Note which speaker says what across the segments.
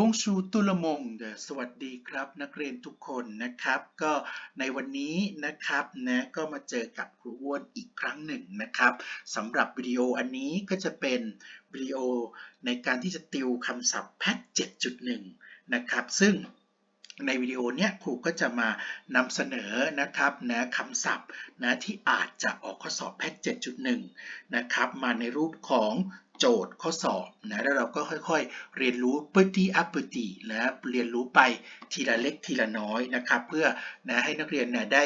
Speaker 1: Bonjour tout le monde สวัสดีครับนักเรียนทุกคนนะครับ ก็ในวันนี้นะครับนะก็มาเจอกับครูอ้วนอีกครั้งหนึ่งนะครับสำหรับวิดีโออันนี้ก็จะเป็นวิดีโอในการที่จะติวคำศัพท์แพท7.1 นะครับ ซึ่งในวิดีโอเนี้ยครูก็จะมานำเสนอนะครับนะคำศัพท์นะที่อาจจะออกข้อสอบแพท7.1 นะครับ มาในรูปของ โจทย์ข้อสอบนะแล้วเราก็ค่อยๆ เรียนรู้ petit à petit นะเรียนรู้ไปทีละเล็กทีละน้อยนะครับ เพื่อนะให้นักเรียนเนี่ยได้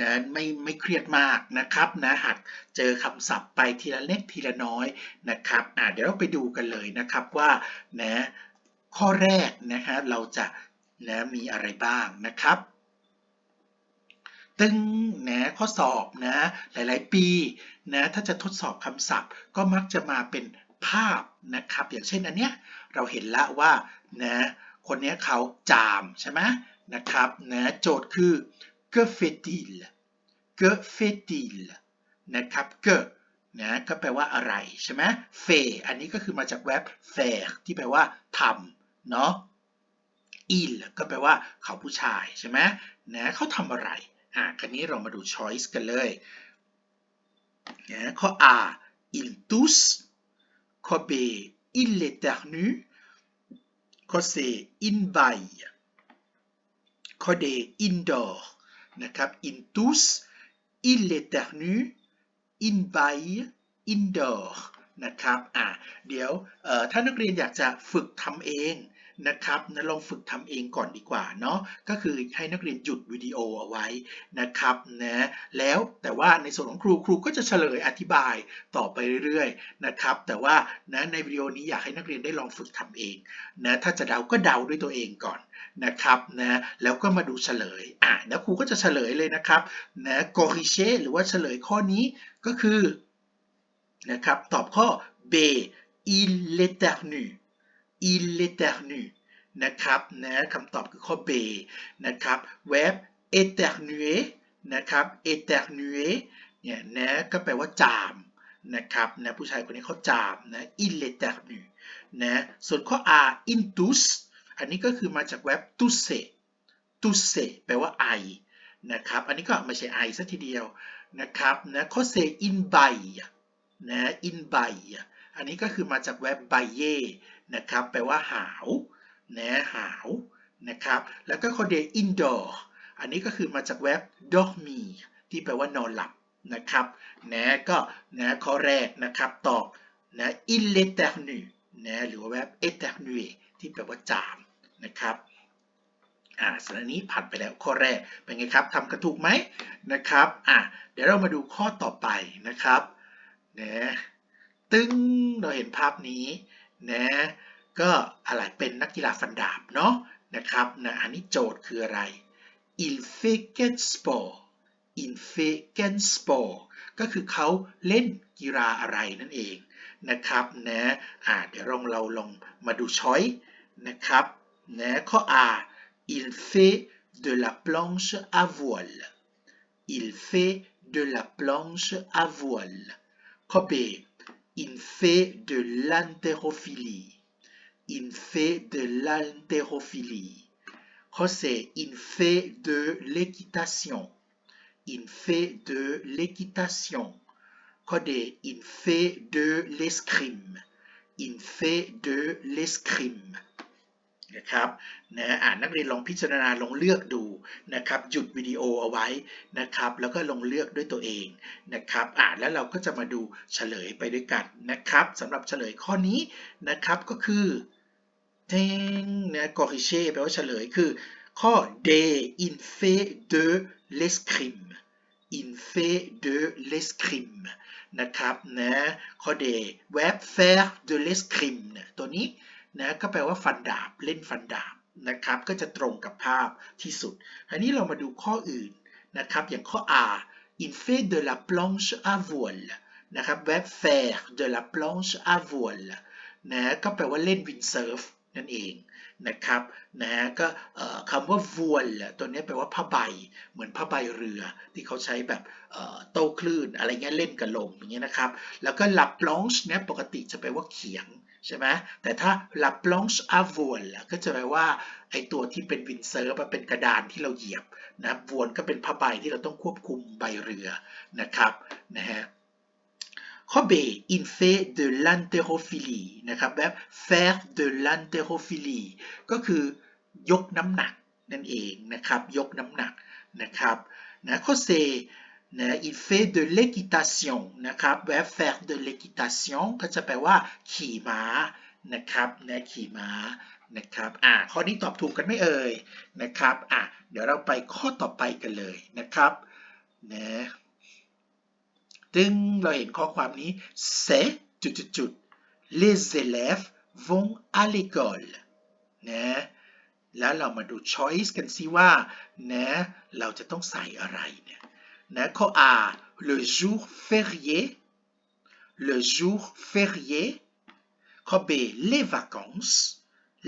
Speaker 1: นะไม่ไม่เครียดมากนะครับนะหัดเจอคำศัพท์ไปทีละเล็กทีละน้อยนะครับอ่าเดี๋ยวเราไปดูกันเลยนะครับว่านะข้อแรกนะฮะเราจะนะมีอะไรบ้างนะครับ ตึงนะข้อสอบนะหลายๆ ปีนะถ้าจะทดสอบคำศัพท์ ก็มักจะมาเป็นภาพนะครับ อย่างเช่นอันเนี้ยเราเห็นละว่านะคนนี้เขาจามใช่ไหมนะครับนะโจทย์คือ que fait-il que fait-il นะครับ que นะก็แปลว่าอะไรใช่ไหม f a i อันนี้ก็คือมาจากแว็บ faire ที่แปลว่าทำเนาะ il ก็แปลว่าเขาผู้ชายใช่ไหมนะเขาทำอะไร อะคันนี้เรามาดู choice กันเลยนะข้อ A il tousse ข้อ B il éternue ข้อ C il baille ข้อ D il dort นะครับ il tousse il éternue il baille il dort นะครับ อะ เดี๋ยว ถ้านักเรียนอยากจะฝึกทำเอง นะครับนะลองฝึกทำเองก่อนดีกว่าเนาะก็คือให้นักเรียนหยุดวิดีโอเอาไว้นะครับนะแล้วแต่ว่าในส่วนของครูครูก็จะเฉลยอธิบายต่อไปเรื่อยๆนะครับแต่ว่านะในวิดีโอนี้อยากให้นักเรียนได้ลองฝึกทำเองนะถ้าจะเดาก็เดาด้วยตัวเองก่อนนะครับนะแล้วก็มาดูเฉลยอะแล้วครูก็จะเฉลยเลยนะครับนะกอริเชหรือว่าเฉลยข้อนี้ก็คือนะครับตอบข้อ B il éternue il éternue นะครับนะคำตอบคือข้อ B นะครับ verb éternuer นะครับ éternuer เนี่ยนะก็แปลว่าจามนะครับนะผู้ชายคนนี้เขาจามนะ il éternue นะส่วนข้อ R intus อันนี้ก็คือมาจาก verb tousser tousser แปลว่าไอนะครับอันนี้ก็ไม่ใช่ไอซะทีเดียวนะครับนะข้อ C in baille นะ in baille อันนี้ก็คือมาจาก verb bailler นะครับแปลว่าหาวนะหาวนะครับ แล้วก็ข้อเด indoor อันนี้ก็คือมาจากแว็บ dormir ที่แปลว่านอนหลับนะครับนะก็นะข้อแรกนะครับตอบนะ il éternue นะหรือว่าแว็บ éternue ที่แปลว่าจามนะครับอ่าส่วนนี้ผ่านไปแล้วข้อแรกเป็นไงครับทำกันถูกไหมนะครับอะเดี๋ยวเรามาดูข้อต่อไปนะครับนะตึ้งเราเห็นภาพนี้ นะก็อะไรเป็นนักกีฬาฟันดาบเนาะนะครับนะอันนี้โจทย์คืออะไร il fait quel sport il fait quel sport ก็คือเขาเล่นกีฬาอะไรนั่นเองนะครับนะอ่าเดี๋ยวลองเราลองมาดูช้อยนะครับนะข้อ A il fait de la planche à voile il fait de la planche à voile ข้อ B il fait de l'haltérophilie il fait de l'haltérophilie. José, il fait de l'équitation. Il fait de l'équitation. Codé, il fait de l'escrime. Il fait de l'escrime. นะครับนะอ่านนักเรียนลองพิจารณาลองเลือกดูนะครับหยุดวิดีโอเอาไว้นะครับ แล้วก็ลองเลือกด้วยตัวเองนะครับอ่านแล้วเราก็จะมาดูเฉลยไปด้วยกันนะครับสำหรับเฉลยข้อนี้นะครับก็คือเทงนะ corriger แปลว่าเฉลยคือ ข้อ D in fait de l'escrime in fait de l'escrime นะครับนะข้อ D verb faire de l'escrime นะตัวนี้ นะก็แปลว่าฟันดาบเล่นฟันดาบนะครับก็จะตรงกับภาพที่สุดอันนี้เรามาดูข้ออื่นนะครับอย่างข้อ R in fait de la planche à voile นะครับ verb faire de la planche à voile นะก็แปลว่าเล่นวินเซิร์ฟนั่นเองนะครับนะก็คำว่า voile ตัวนี้แปลว่าผ้าใบ เหมือนผ้าใบเรือ ที่เขาใช้แบบเอ่อโต้คลื่นอะไรเงี้ยเล่นกับลมอย่างเงี้ยนะครับ แล้วก็ la planche เนี่ยปกติจะแปลว่าเขียง ใช่ไหมแต่ถ้า la planche à voile ก็จะแปลว่าไอตัวที่เป็นวินเซิร์ฟเป็นกระดานที่เราเหยียบนะวนก็เป็นผ้าใบที่เราต้องควบคุมใบเรือนะครับนะฮะข้อ B il fait de l'haltérophilie นะครับแบบ faire de l'haltérophilie ก็คือยกน้ำหนักนั่นเองนะครับ ยกน้ำหนักนะครับนะข้อ C il fait de l'équitation นะครับแบบ faire de l'équitation ก็จะแปลว่า ขี่ม้านะครับนะขี่ม้านะครับอ่าข้อนี้ตอบถูกกันไหม่เอ่ยนะครับอะเดี๋ยวเราไปข้อต่อไปกันเลยนะครับนะตึงเราเห็นข้อความนี้ c'est จุดจุดจุด les élèves vont à l'école นะแล้วเรามาดู choice กันสิว่านะเราจะต้องใส่อะไรเนี่ย นะข้อ A le jour férié le jour férié ข้อ B les vacances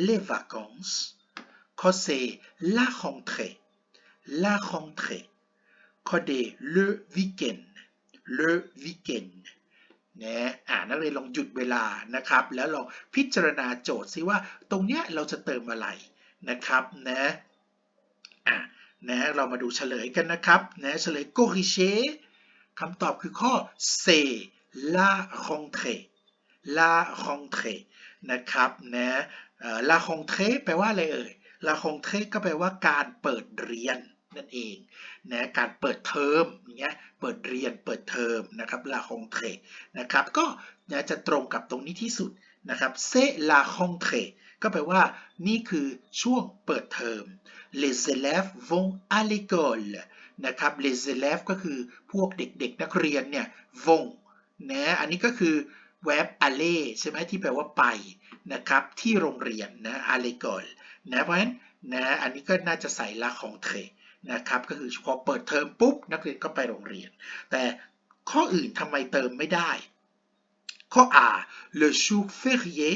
Speaker 1: les vacances ข้อ C la rentrée la rentrée ข้อ D le week-end le weekend นะอ่านักเรียนลองหยุดเวลานะครับ แล้วลองพิจารณาโจทย์ซิว่าตรงเนี้ยเราจะเติมอะไรนะครับนะ นะเรามาดูเฉลยกันนะครับนะเฉลย corriger คำตอบคือข้อ C la rentrée la rentrée นะครับนะเออ la rentrée แปลว่าอะไรเอ่ย la rentrée ก็แปลว่าการเปิดเรียนนั่นเองนะการเปิดเทอมอย่างเงี้ยเปิดเรียนเปิดเทอมนะครับ la rentrée นะครับก็นะจะตรงกับตรงนี้ที่สุดนะครับ c'est la rentrée ก็แปลว่า นี่คือช่วงเปิดเทอม les élèves vont à l'école นะครับ les élèves ก็คือพวกเด็กๆ นักเรียนเนี่ย vont นะอันนี้ก็คือ verb aller ใช่ไหมที่แปลว่าไปนะครับที่โรงเรียนนะ à l'école นะเพราะฉะนั้นนะอันนี้ก็น่าจะใส่ la rentrée นะครับก็คือพอเปิดเทอมปุ๊บนักเรียนก็ไปโรงเรียน แต่ข้ออื่นทำไมเติมไม่ได้ ข้อ A le jour férié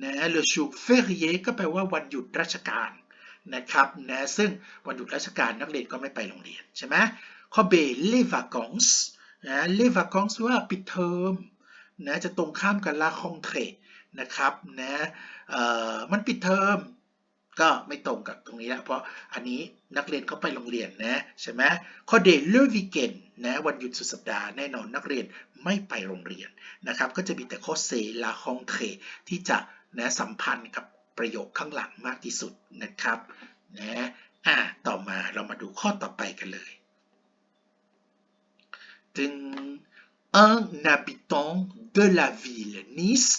Speaker 1: นะ le jour férié ก็แปลว่าวันหยุดราชการนะครับนะซึ่งวันหยุดราชการนักเรียนก็ไม่ไปโรงเรียนใช่ไหมข้อ B les vacances นะ les vacances ว่าปิดเทอมนะจะตรงข้ามกับ la rentrée นะครับนะเอ่อมันปิดเทอมก็ไม่ตรงกับตรงนี้แล้วเพราะอันนี้นักเรียนเขาไปโรงเรียนนะใช่ไหมข้อ D le weekend นะวันหยุดสุดสัปดาห์แน่นอนนักเรียนไม่ไปโรงเรียนนะครับก็จะมีแต่ข้อ C la rentrée ที่จะ นะสัมพันธ์กับประโยคข้างหลังมากที่สุดนะครับนะอะต่อมาเรามาดูข้อต่อไปกันเลยถึง un habitant de la ville Nice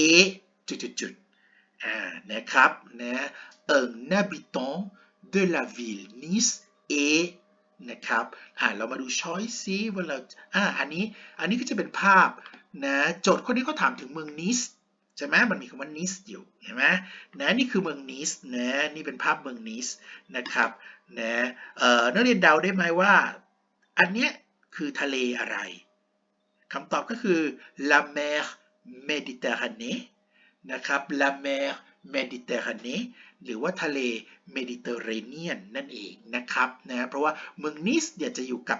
Speaker 1: et จุดๆอ่านะครับนะ un habitant de la ville Nice et นะครับอ่าเรามาดู choice ซิว่าเราอ่าอันนี้อันนี้ก็จะเป็นภาพนะโจทย์ข้อนี้เขาถามถึงเมืองนิส ใช่ไหมมันมีคำว่านิสอยู่เห็นไหมนะนี่คือเมืองนิสนะนี่เป็นภาพเมืองนิสนะครับนะเอ่อนักเรียนเดาได้ไหมว่า อันเนี้ยคือทะเลอะไรคำตอบก็คือ la mer Méditerranée นะครับ la mer Méditerranée หรือว่าทะเลเมดิเตอร์เรเนียนนั่นเองนะครับนะเพราะว่าเมืองนิสเนี่ยจะอยู่กับ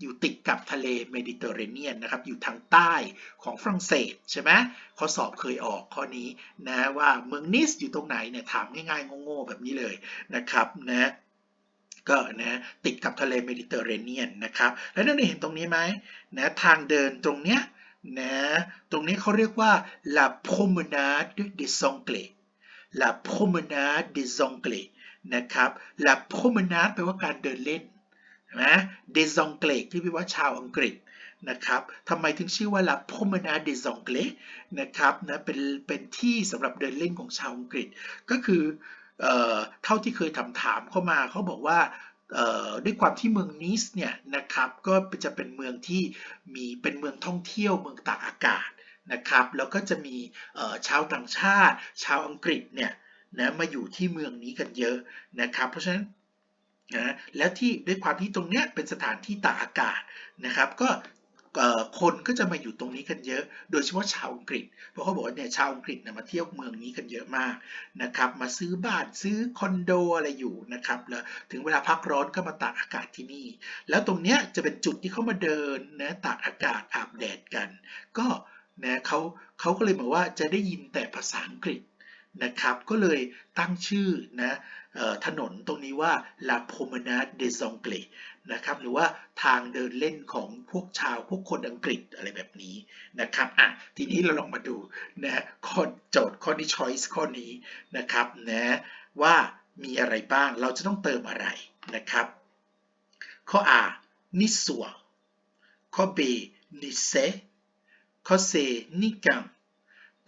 Speaker 1: อยู่ติดกับทะเลเมดิเตอร์เรเนียนนะครับ อยู่ทางใต้ของฝรั่งเศสใช่ไหมข้อสอบเคยออกข้อนี้นะว่าเมืองนิสอยู่ตรงไหนเนี่ยถามง่ายๆโง่ๆแบบนี้เลยนะครับนะก็นะติดกับทะเลเมดิเตอร์เรเนียนนะครับ แล้วนั่นเห็นตรงนี้ไหมนะทางเดินตรงเนี้ยนะตรงนี้เขาเรียกว่า la promenade des Anglais la promenade des Anglais นะครับ la promenade แปลว่าการเดินเล่น นะ des Anglais ที่แปลว่าชาวอังกฤษนะครับทำไมถึงชื่อว่า la promenade des Anglais นะครับนะเป็นเป็นที่สำหรับเดินเล่นของชาวอังกฤษ ก็คือเอ่อเท่าที่เคยถามถามเข้ามาเขาบอกว่าด้วยความที่เมืองนิสเนี่ยนะครับก็จะเป็นเมืองที่มีเป็นเมืองท่องเที่ยวเมืองตากอากาศนะครับแล้วก็จะมีชาวต่างชาติ ชาวอังกฤษเนี่ยนะมาอยู่ที่เมืองนี้กันเยอะนะครับ เพราะฉะนั้น นะแล้วที่ด้วยความที่ตรงเนี้ยเป็นสถานที่ตากอากาศนะครับ ก็คนก็จะมาอยู่ตรงนี้กันเยอะ โดยเฉพาะชาวอังกฤษ เพราะเขาบอกว่าเนี่ยชาวอังกฤษเนี่ยมาเที่ยวเมืองนี้กันเยอะมากนะครับ มาซื้อบ้านซื้อคอนโดอะไรอยู่นะครับ แล้วถึงเวลาพักร้อนก็มาตากอากาศที่นี่ แล้วตรงเนี้ยจะเป็นจุดที่เขามาเดินนะตากอากาศอาบแดดกัน ก็นะเขาเขาก็เลยบอกว่าจะได้ยินแต่ภาษาอังกฤษนะครับ ก็เลยตั้งชื่อนะ ถนนตรงนี้ว่า La Promenade des Anglais นะครับหรือว่าทางเดินเล่นของพวกชาวพวกคนอังกฤษอะไรแบบนี้นะครับอะทีนี้เราลองมาดูนะข้อโจทย์ข้อนี้ choice ข้อนี้นะครับนะว่ามีอะไรบ้างเราจะต้องเติมอะไรนะครับ ข้อ A นิสัวข้อ B นิเซข้อ C นิกัง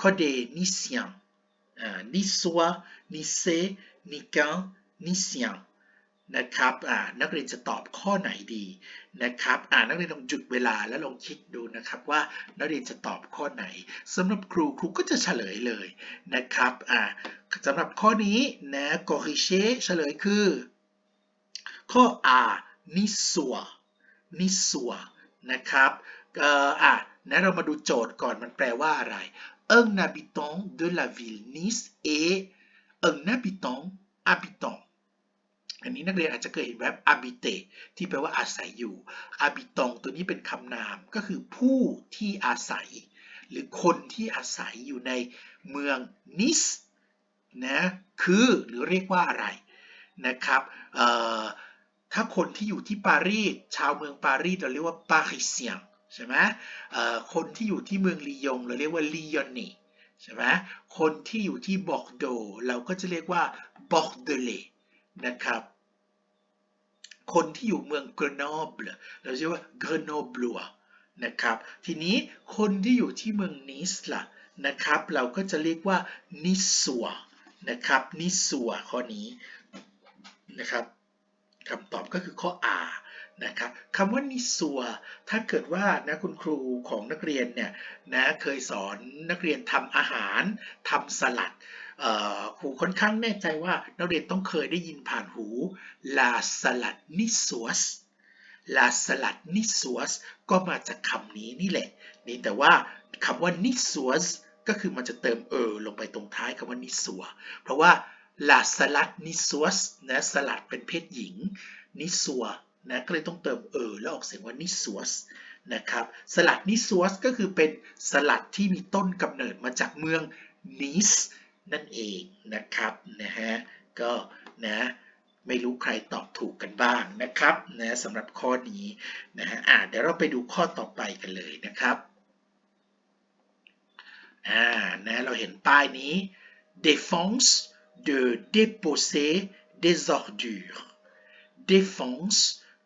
Speaker 1: ข้อ D นิเซียงอ่านิสัวนิเซ นิเกังนิเซียงนะครับอ่านักเรียนจะตอบข้อไหนดีนะครับอ่านักเรียนลองหยุดเวลาแล้วลองคิดดูนะครับว่านักเรียนจะตอบข้อไหนสำหรับครูครูก็จะเฉลยเลยนะครับอ่าสำหรับข้อนี้นะกอริเชเฉลยคือ ข้อ A นิสัวนิสัวนะครับเอ่ออะนะเรามาดูโจทย์ก่อนมันแปลว่าอะไร Un habitant de la ville Nice est un habitant habitant อันนี้นักเรียนอาจจะเคยเห็นแว็บ habite ที่แปลว่าอาศัยอยู่ habitant ตัวนี้เป็นคำนามก็คือผู้ที่อาศัย หรือคนที่อาศัยอยู่ในเมืองนิสนะคือหรือเรียกว่าอะไรนะครับถ้าคนที่อยู่ที่ปารีสชาวเมืองปารีสเราเรียกว่าปาริเซียงใช่ไหมคนที่อยู่ที่เมืองลียงเราเรียกว่าลียอนนี ใช่ไหมคนที่อยู่ที่บอกโด เราก็จะเรียกว่าบอร์เดเลนะครับ คนที่อยู่เมืองกรโนบลเราเรียกว่ากรโนบลัวนะครับ ทีนี้คนที่อยู่ที่เมืองนิสล่ะนะครับ เราก็จะเรียกว่านิสัวนะครับนิสัวข้อนี้นะครับคำตอบก็คือข้อ R นะครับคำว่านิสัวถ้าเกิดว่านะคุณครูของนักเรียนเนี่ยนะเคยสอนนักเรียนทำอาหารทำสลัดครูค่อนข้างแน่ใจว่านักเรียนต้องเคยได้ยินผ่านหู la salade niçoise la salade niçoise ก็มาจากคำนี้นี่แหละ นี่แต่ว่าคำว่า niçoise ก็คือมันจะเติมเออลงไปตรงท้ายคำว่านิสัวเพราะว่า la salade niçoise นะสลัดเป็นเพศหญิงนิสัว นะก็เลยต้องเติมเออแล้วออกเสียงว่านิสัวสนะครับสลัดนิสัวสก็คือเป็นสลัดที่มีต้นกำเนิดมาจากเมืองนิสนั่นเองนะครับนะฮะก็นะไม่รู้ใครตอบถูกกันบ้างนะครับนะสำหรับข้อนี้นะฮะอ่าเดี๋ยวเราไปดูข้อต่อไปกันเลยนะครับอ่านะเราเห็นป้ายนี้ défense de déposer des ordures défense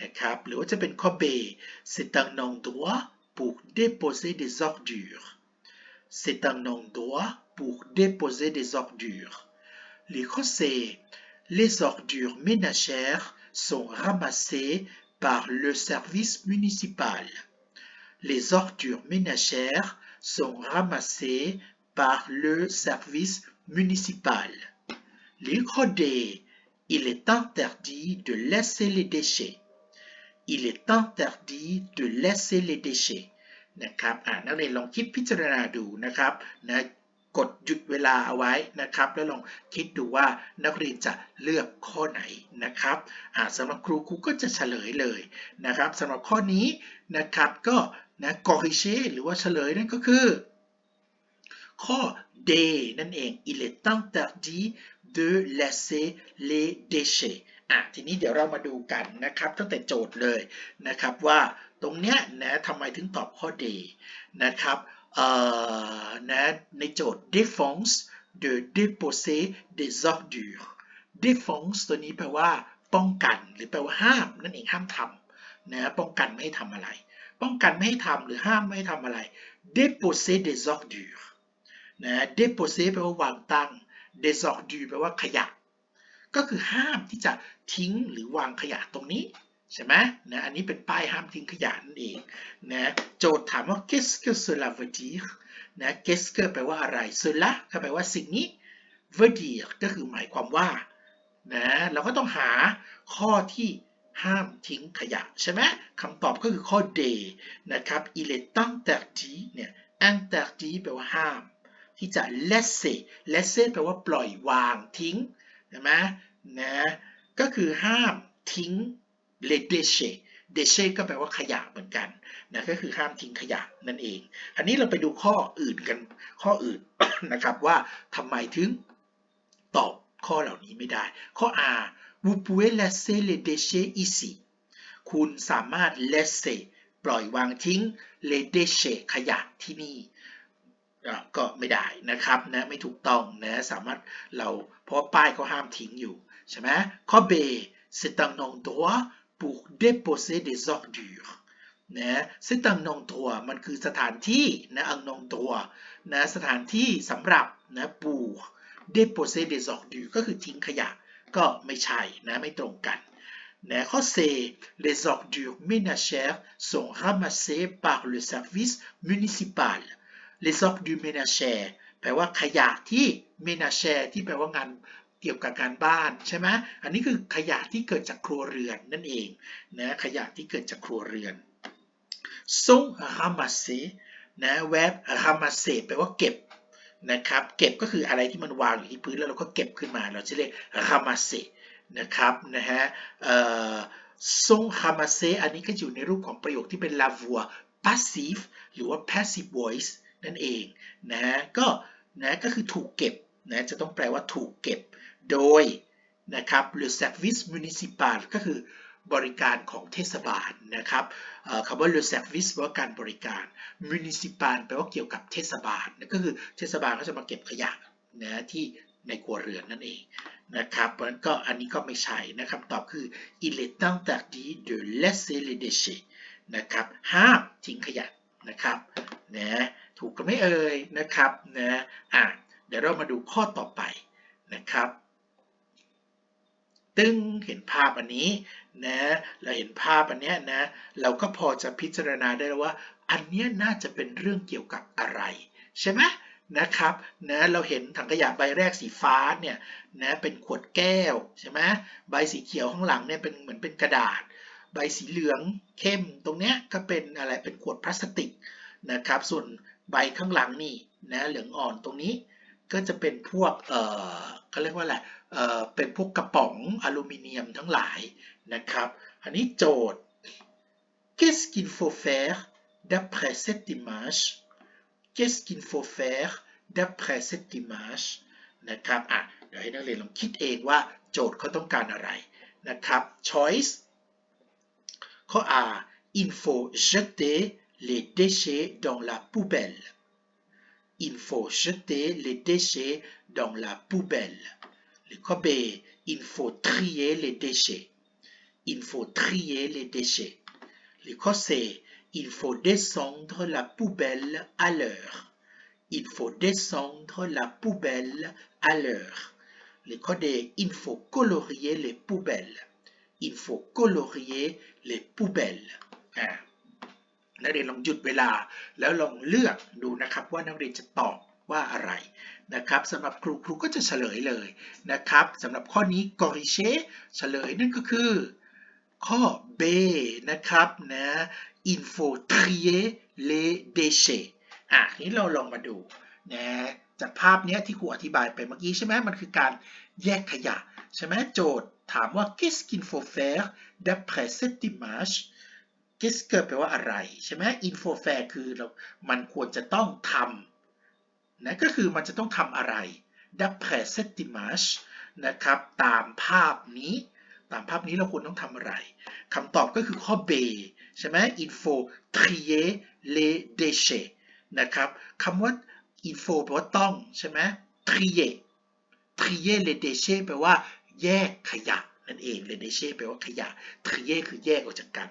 Speaker 1: นะครับหรือว่าจะเป็นข้อ B c'est un endroit pour déposer des ordures c'est un endroit pour déposer des ordures หรือข้อ C les ordures ménagères sont ramassées par le service municipal les ordures ménagères sont ramassées par le service municipal หรือข้อ D il est interdit de laisser les déchets Il est interdit de laisser les déchets นะครับนักเรียนลองคิดพิจารณาดูนะครับนะกดหยุดเวลาเอาไว้นะครับ แล้วลองคิดดูว่านักเรียนจะเลือกข้อไหนนะครับสำหรับครูครูก็จะเฉลยเลยนะครับสำหรับข้อนี้นะครับก็นะ corriger หรือว่าเฉลยนั่นก็คือ ข้อ D นั่นเอง il est interdit de laisser les déchets อะทีนี้เดี๋ยวเรามาดูกันนะครับตั้งแต่โจทย์เลยนะครับว่าตรงเนี้ยนะทำไมถึงตอบข้อ D นะครับเอ่อนะในโจทย์ défense de déposer des ordures défense ตัวนี้แปลว่าป้องกันหรือแปลว่าห้ามนั่นเองห้ามทำนะป้องกันไม่ให้ทำอะไร ป้องกันไม่ให้ทำหรือห้ามไม่ให้ทำอะไร déposer des ordures นะ déposer แปลว่าวางตั้ง des ordures แปลว่าขยะ ก็คือห้ามที่จะทิ้งหรือวางขยะตรงนี้ใช่ไหมนะอันนี้เป็นป้ายห้ามทิ้งขยะนั่นเองนะโจทย์ถามว่า qu'est-ce que cela veut dire นะ qu'est-ce que แปลว่าอะไร cela ก็แปลว่าสิ่งนี้ veut dire ก็คือหมายความว่านะเราก็ต้องหาข้อที่ห้ามทิ้งขยะใช่ไหมคำตอบก็คือข้อ D นะครับ il est interdit เนี่ย interdit แปลว่าห้าม ที่จะ laisser laisser แปลว่าปล่อยวางทิ้ง ใช่ไหมนะก็คือห้ามทิ้ง les déchets déchets ก็แปลว่าขยะเหมือนกันนะก็คือห้ามทิ้งขยะนั่นเอง อันนี้เราไปดูข้ออื่นกันข้ออื่นนะครับว่าทำไมถึงตอบข้อเหล่านี้ไม่ได้ ข้อ R vous pouvez laisser les déchets ici คุณสามารถ laisser ปล่อยวางทิ้ง les déchets ขยะที่นี่ ก็ไม่ได้นะครับนะไม่ถูกต้องนะสามารถเราเพราะว่าป้ายเขาห้ามทิ้งอยู่ใช่ไหมข้อ B c'est un endroit pour déposer des ordures นะ c'est un endroit มันคือสถานที่นะ un endroit นะสถานที่สำหรับนะ pour déposer des ordures ก็คือทิ้งขยะก็ไม่ใช่นะไม่ตรงกันนะข้อ C les ordures ménagères sont ramassées par le service municipal les ordures ménagères แปลว่าขยะที่ ménagère ที่แปลว่างานเกี่ยวกับการบ้านใช่ไหมอันนี้คือขยะที่เกิดจากครัวเรือนนั่นเองนะขยะที่เกิดจากครัวเรือน sont ramassés นะ verb ramasser แปลว่าเก็บนะครับ เก็บก็คืออะไรที่มันวางอยู่ที่พื้นแล้วเราก็เก็บขึ้นมา เราจะเรียก ramasser นะครับนะฮะเอ่อ sont ramassés อันนี้ก็อยู่ในรูปของประโยคที่เป็น la voix passive หรือว่า passive voice นั่นเองนะก็นะก็คือถูกเก็บนะจะต้องแปลว่าถูกเก็บโดยนะครับ le service municipal ก็คือบริการของเทศบาลนะครับคำว่า le service แปลว่าการบริการ municipal แปลว่าเกี่ยวกับเทศบาลก็คือเทศบาลเขาจะมาเก็บขยะนะที่ในครัวเรือนนั่นเองนะครับเพราะฉะนั้นก็อันนี้ก็ไม่ใช่นะคำตอบคือ il est interdit de laisser les déchets นะครับห้ามทิ้งขยะนะครับนะ ถูกกันไม่เอ่ยนะครับนะอะเดี๋ยวเรามาดูข้อต่อไปนะครับ ตึงเห็นภาพอันนี้นะเราเห็นภาพอันเนี้ยนะเราก็พอจะพิจารณาได้แล้วว่า อันเนี้ยน่าจะเป็นเรื่องเกี่ยวกับอะไร ใช่ไหมนะครับนะเราเห็นถังขยะใบแรกสีฟ้าเนี่ยนะเป็นขวดแก้วใช่ไหมใบสีเขียวข้างหลังเนี่ยเป็นเหมือนเป็นกระดาษ ใบสีเหลืองเข้มตรงเนี้ยก็เป็นอะไรเป็นขวดพลาสติกนะครับ ส่วน ใบข้างหลังนี่นะเหลืองอ่อนตรงนี้ก็จะเป็นพวกเอ่อเขาเรียกว่าอะไรเอ่อเป็นพวกกระป๋องอลูมิเนียมทั้งหลายนะครับ อันนี้โจทย์ qu'est-ce qu'il faut faire d'après cette image qu'est-ce qu'il faut faire d'après cette image นะครับอะเดี๋ยวให้นักเรียนลองคิดเองว่าโจทย์เขาต้องการอะไรนะครับ choice ข้อ A il faut jeter les déchets dans la poubelle. Il faut jeter les déchets dans la poubelle. Le Kobe, il faut trier les déchets. Il faut trier les déchets. Le Kosé, il faut descendre la poubelle à l'heure. Il faut descendre la poubelle à l'heure. Le Kodé, il faut colorier les poubelles. Il faut colorier les poubelles. นักเรียนลองหยุดเวลา แล้วลองเลือกดูนะครับว่านักเรียนจะตอบว่าอะไรนะครับสำหรับครูครูก็จะเฉลยเลยนะครับสำหรับข้อนี้ corriger เฉลยนั่นก็คือ ข้อ B นะครับนะ il faut trier les déchets อะนี้เราลองมาดูนะจากภาพนี้ที่ครูอธิบายไปเมื่อกี้ใช่ไหมมันคือการแยกขยะ ใช่ไหมโจทย์ถามว่า qu'est-ce qu'il faut faire d'après cette image qu'est-ce que แปลว่าอะไรใช่ไหม il faut faire คือเรา มันควรจะต้องทำนะก็คือมันจะต้องทำอะไร d'après cette image นะครับตามภาพนี้ ตามภาพนี้เราควรต้องทำอะไรคำตอบก็คือข้อ B ใช่ไหม il faut trier les déchets นะครับคำว่า il faut แปลว่าต้องใช่ไหม trier trier les déchets แปลว่าแยกขยะนั่นเอง les déchets แปลว่าขยะ trier คือแยกออกจากกัน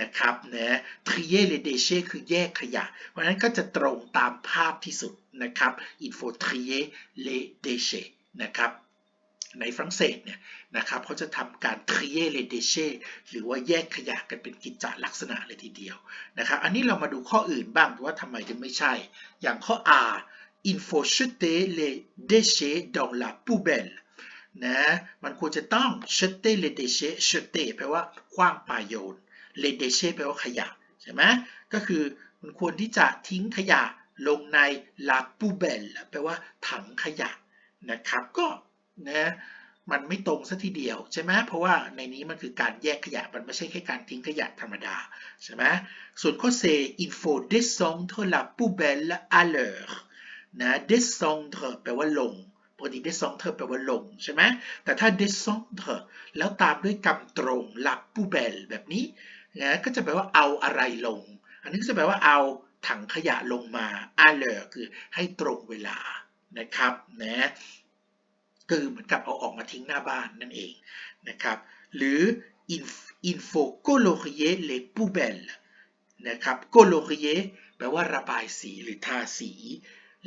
Speaker 1: นะครับนะ trier les déchets คือแยกขยะ เพราะฉะนั้นก็จะตรงตามภาพที่สุดนะครับ il faut trier les déchets นะครับในฝรั่งเศสเนี่ยนะครับเขาจะทำการ trier les déchets หรือว่าแยกขยะกันเป็นกิจจลักษณะเลยทีเดียวนะครับอันนี้เรามาดูข้ออื่นบ้างว่าทำไมถึงไม่ใช่ อย่างข้อ R il faut jeter les déchets dans la poubelle นะมันควรจะต้อง jeter les déchets jeter แปลว่าคว้างปาโยน les déchets แปลว่าขยะใช่ไหมก็คือมันควรที่จะทิ้งขยะลงใน la poubelle แปลว่าถังขยะนะครับ ก็นะมันไม่ตรงซะทีเดียวใช่ไหมเพราะว่าในนี้มันคือการแยกขยะ มันไม่ใช่แค่การทิ้งขยะธรรมดาใช่ไหมส่วนข้อ C il faut descendre la poubelle à l'heure นะ descendre แปลว่าลงปกติ descendre แปลว่าลงใช่ไหมแต่ถ้า descendre แล้วตามด้วยกำตรง la poubelle แบบนี้ นะก็จะแปลว่าเอาอะไรลง อันนี้ก็จะแปลว่าเอาถังขยะลงมา à l'heure คือให้ตรงเวลานะครับนะคือเหมือนกับเอาออกมาทิ้งหน้าบ้านนั่นเองนะครับหรือ il il faut colorier les poubelles นะครับ colorier แปลว่าระบายสีหรือทาสี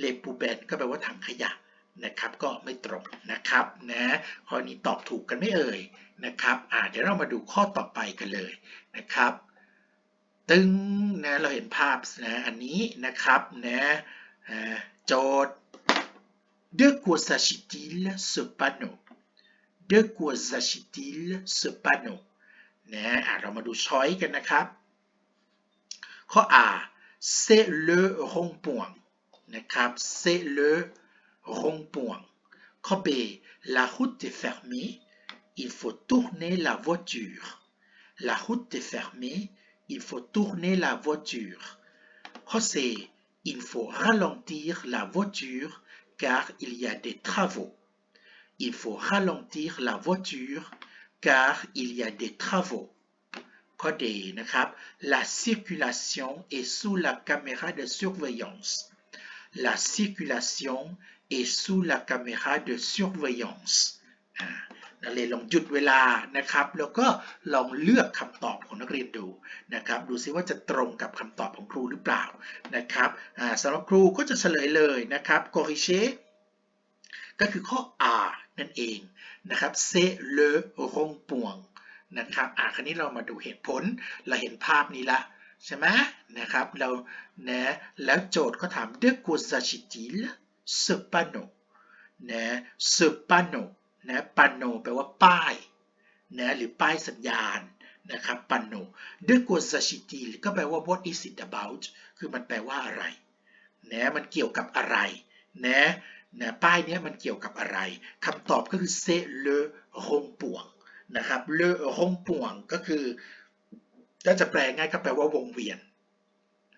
Speaker 1: les poubelles ก็แปลว่าถังขยะ นะครับก็ไม่ตรงนะครับนะข้อนี้ตอบถูกกันไม่เอ่ยนะครับอ่าเดี๋ยวเรามาดูข้อต่อไปกันเลยนะครับ ตึงนะเราเห็นภาพนะอันนี้นะครับนะโจทย์ De quoi s'agit-il ce panneau De quoi s'agit-il ce panneau นะอะเรามาดูช้อยกันนะครับ ข้อ A c'est le rond-point นะครับ c'est le rond-point. La route est fermée, il faut tourner la voiture. La route est fermée, il faut tourner la voiture. José, il faut ralentir la voiture car il y a des travaux. Il faut ralentir la voiture car il y a des travaux. Codé, la circulation est sous la caméra de surveillance. La circulation et sous la caméra de surveillance. นักเรียนลองหยุดเวลานะครับ แล้วก็ลองเลือกคำตอบของนักเรียนดูนะครับ ดูซิว่าจะตรงกับคำตอบของครูหรือเปล่านะครับสำหรับครูก็จะเฉลยเลยนะครับ c o r r i g e ก็คือข้อ R นั่นเองนะครับ c'est le rond-point นะครับอะคราวนี้เรามาดูเหตุผล เราเห็นภาพนี้ละใช่ไหมนะครับ เรานะแล้วโจทย์ก็ถาม de quoi s'agit-il ce panneau นะ ce panneau นะ panneau แปลว่าป้ายนะหรือป้ายสัญญาณนะครับ panneau de quoi s'agit-il ก็แปลว่า what is it about คือมันแปลว่าอะไรนะมันเกี่ยวกับอะไรนะนะป้ายนี้มันเกี่ยวกับอะไรคำตอบก็คือ c'est le rond-point นะครับ le rond-point ก็คือถ้าจะแปลง่ายก็แปลว่าวงเวียน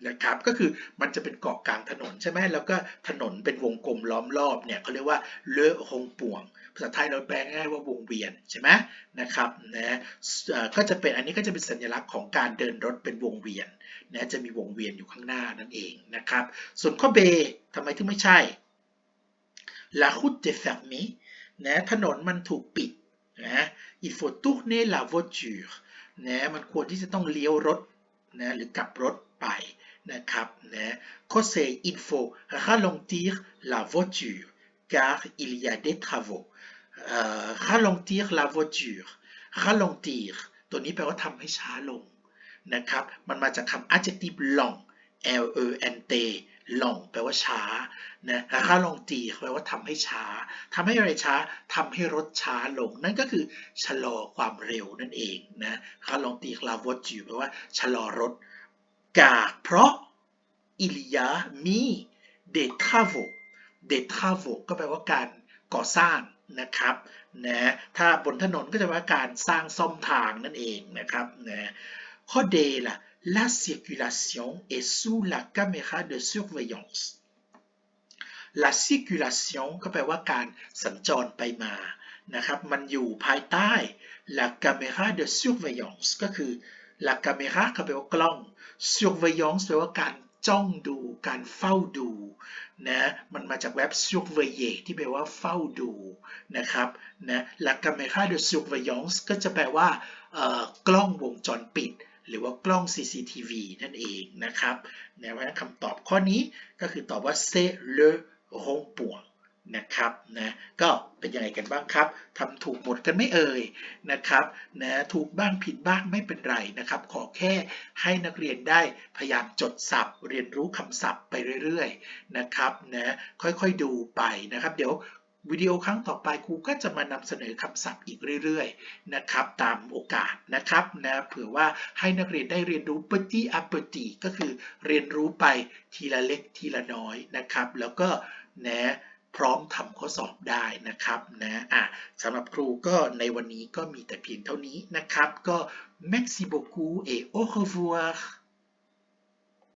Speaker 1: นะครับก็คือมันจะเป็นเกาะกลางถนนใช่ไหมแล้วก็ถนนเป็นวงกลมล้อมรอบเนี่ยเขาเรียกว่าเลอหงป่วง ภาษาไทยเราแปลง่ายว่าวงเวียนใช่ไหมนะครับนะก็จะเป็นอันนี้ก็จะเป็นสัญลักษณ์ของการเดินรถเป็นวงเวียนนะจะมีวงเวียนอยู่ข้างหน้านั่นเองนะครับส่วนข้อเบทำไมถึงไม่ใช่ la route est fermée นะถนนมันถูกปิดนะ il faut tourner la voiture นะมันควรที่จะต้องเลี้ยวรถนะหรือกลับรถไป นะครับนะ conseil il faut ralentir la voiture car il y a des travaux ralentir la voiture ralentir ตัวนี้แปลว่าทำให้ช้าลงนะครับ มันมาจากคำ adjective long l e n t ลองแปลว่าช้านะคาลองตีแปลว่าทำให้ช้า ทำให้อะไรช้า ทำให้รถช้าลง นั่นก็คือชะลอความเร็วนั่นเองนะคาลองตีลาวจิแปลว่าชะลอรถ car เพราะ il y a มี des travaux des travaux ก็แปลว่าการก่อสร้างนะครับนะถ้าบนถนนก็จะแปลว่าการสร้างซ่อมทางนั่นเองนะครับนะข้อ D ล่ะ la circulation est sous la caméra de surveillance la circulation ก็แปลว่าการสัญจรไปมานะครับ มันอยู่ภายใต้ la caméra de surveillance ก็คือ la caméra ก็แปลว่ากล้อง surveillance แปลว่าการจ้องดูการเฝ้าดูนะมันมาจากเว็บ surveiller ที่แปลว่าเฝ้าดูนะครับนะ la caméra de surveillance ก็จะแปลว่ากล้องวงจรปิด หรือว่ากล้อง CCTV นั่นเองนะครับนะเพราะฉะนั้นคำตอบข้อนี้ก็คือตอบว่า c'est le rond-point นะครับนะก็เป็นยังไงกันบ้างครับทำถูกหมดกันไม่เอ่ยนะครับนะถูกบ้างผิดบ้างไม่เป็นไรนะครับ ขอแค่ให้นักเรียนได้พยายามจดศัพท์ เรียนรู้คำศัพท์ไปเรื่อยๆนะครับนะค่อยๆดูไปนะครับ เดี๋ยววิดีโอครั้งต่อไปครูก็จะมานำเสนอคำศัพท์อีกเรื่อยๆนะครับตามโอกาสนะครับนะเผื่อว่าให้นักเรียนได้เรียนรู้ petit à petit ก็คือเรียนรู้ไปทีละเล็กทีละน้อยนะครับ แล้วก็นะ พร้อมทำข้อสอบได้นะครับนะอะสำหรับครูก็ในวันนี้ก็มีแต่เพียงเท่านี้นะครับ ก็ merci beaucoup et au revoir